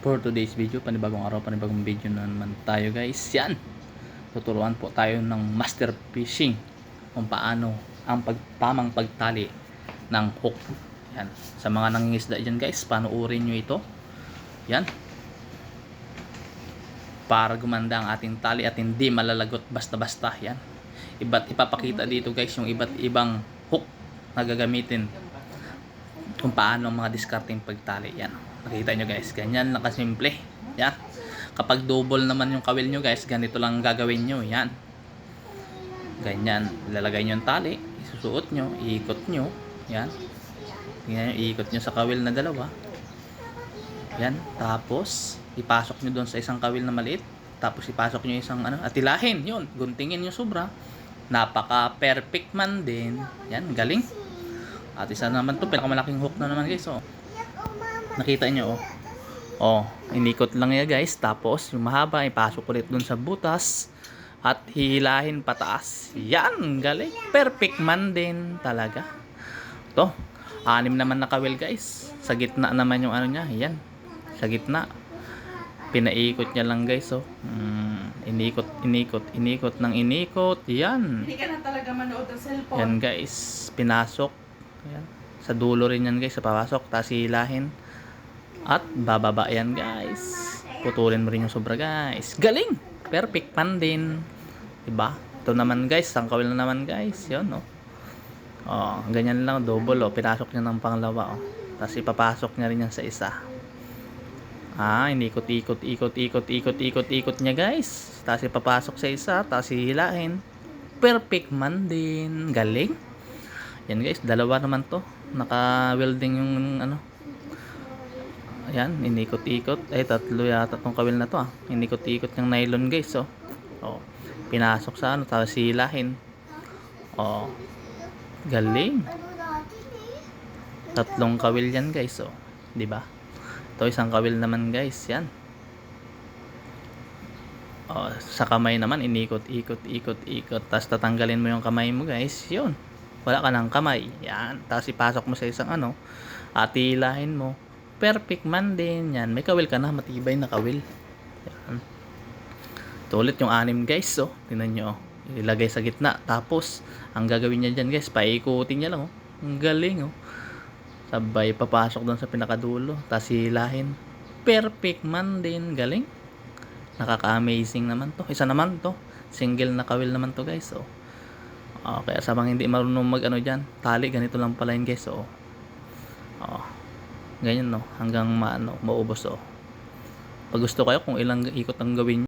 for today's video panibagong araw panibagong video na naman tayo guys. Yan. Tuturuan po tayo ng master fishing kung paano ang pagtamang pagtali ng hook. Yan. Sa mga nangingisda dyan guys panuorin nyo ito? Yan. Para gumanda ang ating tali at hindi malalagot basta-basta. Yan. Iba't ipapakita dito guys yung iba't ibang hook na gagamitin kung paano mga discarding pagtali. Yan. Makita nyo guys. Ganyan lang kasimple. Yan. Kapag double naman yung kawil nyo guys ganito lang gagawin nyo. Yan. Ganyan. Lalagay nyo yung tali. Isusuot nyo. Iikot nyo. Yan. Tingnan nyo iikot nyo sa kawil na dalawa. Yan. Tapos ipasok nyo doon sa isang kawil na maliit. Tapos ipasok nyo isang ano atilahin. Yun. Guntingin nyo sobra. Napaka perfect man din. Yan. Galing at isa naman to pinakamalaking hook na naman guys oh. Nakita nyo oh. Oh inikot lang yan guys. Tapos yung mahaba ipasok ulit dun sa butas at hihilahin pataas. Yan galing. Perfect man din talaga. To anim naman na kawil guys. Sa gitna naman yung ano niya yan. Sa gitna. Pinaikot niya lang guys oh. Mm, inikot inikot inikot ng inikot. Yan. Hindi ka na talaga manood ng cellphone. yan guys. Pinasok yan. sa dulo rin yan guys sa papasok. Tapos hilahin at bababa yan guys. Putulin mo rin yung sobra guys. Galing! Perfect pan din. Diba? Ito naman guys. Sangkawil na naman guys. Yun no? Oh ganyan lang. Double oh. Pinasok niya ng panglawa oh. Tapos ipapasok niya rin yan sa isa. Ah inikot ikot ikot ikot ikot ikot ikot niya guys. Tapos ipapasok sa isa. Tapos hihilahin. Perfect man din. Galing yan guys dalawa naman to naka welding yung ano Ayan, inikot-ikot. Ay, tatlo yata tong kawil na to ah. Inikot-ikot yung nylon guys, oh. Oh, pinasok sa ano, tapos silahin. Oh, galing. Tatlong kawil yan guys, oh. 'Di ba? Ito isang kawil naman guys, yan. Oh, sa kamay naman, inikot, ikot, ikot, ikot. Tapos tatanggalin mo yung kamay mo guys, yun. Wala ka ng kamay. Yan. Tapos ipasok mo sa isang ano, atilahin mo. Perfect man din yan. May kawil ka na matibay na kawil. Yan. Ito ulit yung anim guys so tingnan nyo oh. ilagay sa gitna. Tapos ang gagawin niya dyan guys paikutin niya lang oh. Ang galing oh. Sabay papasok doon sa pinakadulo. Tapos hilahin. Perfect man din. Galing. Nakaka-amazing naman to. Isa naman to. Single na kawil naman to guys oh Oh, kaya sa mga hindi marunong mag ano dyan, tali ganito lang pala yun guys. Oh. Oh ganyan no hanggang maano maubos oh pag gusto kayo kung ilang ikot ang gawin nyo